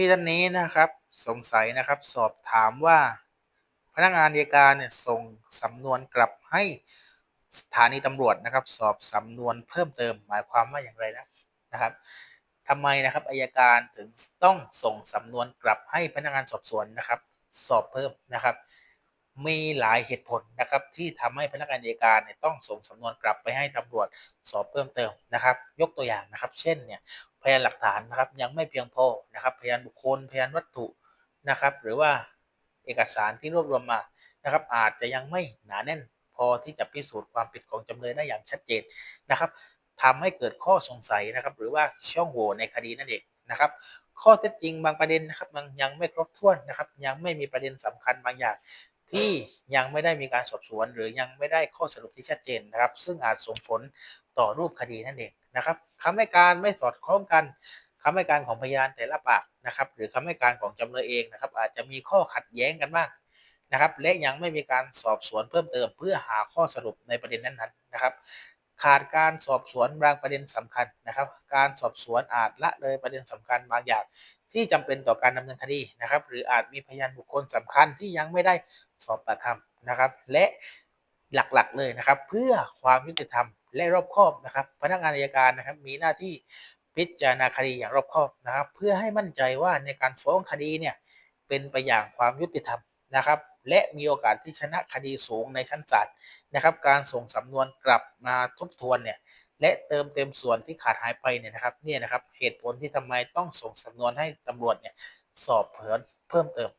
พี่ท่านนี้นะครับสงสัยนะครับสอบถามว่า พนักงานอัยการเนี่ยส่งสำนวนกลับให้สถานีตำรวจนะครับ สอบสำนวนเพิ่มเติมหมายความว่าอย่างไรนะนะครับทำไมนะครับอายการถึงต้องส่งสำนวนกลับให้พนักงานสอบสวนนะครับ สอบเพิ่มนะครับ มีหลายเหตุผลนะครับ ที่ทำให้พนักงานอัยการเนี่ยต้องส่งสำนวนกลับไปให้ตำรวจสอบเพิ่มเติมนะครับ ยกตัวอย่างนะครับ เช่นเนี่ย พยานหลักฐานนะครับยังไม่เพียงพอนะครับ พยานบุคคล พยานวัตถุนะครับ หรือว่าเอกสารที่รวบรวมมานะครับ อาจจะยังไม่หนาแน่น พอที่จะพิสูจน์ความผิดของจำเลยได้อย่างชัดเจนนะครับทำให้เกิดข้อสงสัยนะครับ หรือว่าช่องโหว่ในคดีนั่นเองนะครับ ข้อเท็จจริงบางประเด็นนะครับมันยังไม่ครบถ้วนนะครับ ยังไม่มีประเด็นสำคัญบางอย่าง ที่ยังไม่ได้มีการสอบสวน หรือยังไม่ได้ข้อสรุปที่ชัดเจนนะครับ ซึ่งอาจส่งผลต่อรูปคดีนั่นเองนะครับคำให้การไม่สอดคล้องกันคำให้การของพยานแต่ละปากนะครับ หรือคำให้การของจำเลยเองนะครับ อาจจะมีข้อขัดแย้งกันบ้างนะครับ และยังไม่มีการสอบสวนเพิ่มเติม เพื่อหาข้อสรุปในประเด็นนั้นๆนะครับ ขาดการสอบสวนบางประเด็นสำคัญนะครับ การสอบสวนอาจละเลยประเด็นสำคัญบางอย่างที่จำเป็นต่อการดำเนินคดีนะครับ หรืออาจมีพยานบุคคลสำคัญที่ยังไม่ได้สอบปากคำนะครับ และหลักๆเลยนะครับ เพื่อความยุติธรรมและรอบคอบนะครับ พนักงานอัยการนะครับ มีหน้าที่พิจารณาคดีอย่างรอบคอบนะครับ เพื่อให้มั่นใจว่าในการฟ้องคดีเนี่ยเป็นไปอย่างความยุติธรรม นะครับ และมีโอกาสที่ชนะคดีสูงในชั้นศาลนะครับ การส่งสำนวนกลับมาทบทวนเนี่ยและเติมเต็มส่วนที่ขาดหายไปเนี่ยนะครับเนี่ยนะครับเหตุผลที่ทำไมต้องส่งสำนวนให้ตำรวจเนี่ยสอบเพิ่มเพิ่มเติม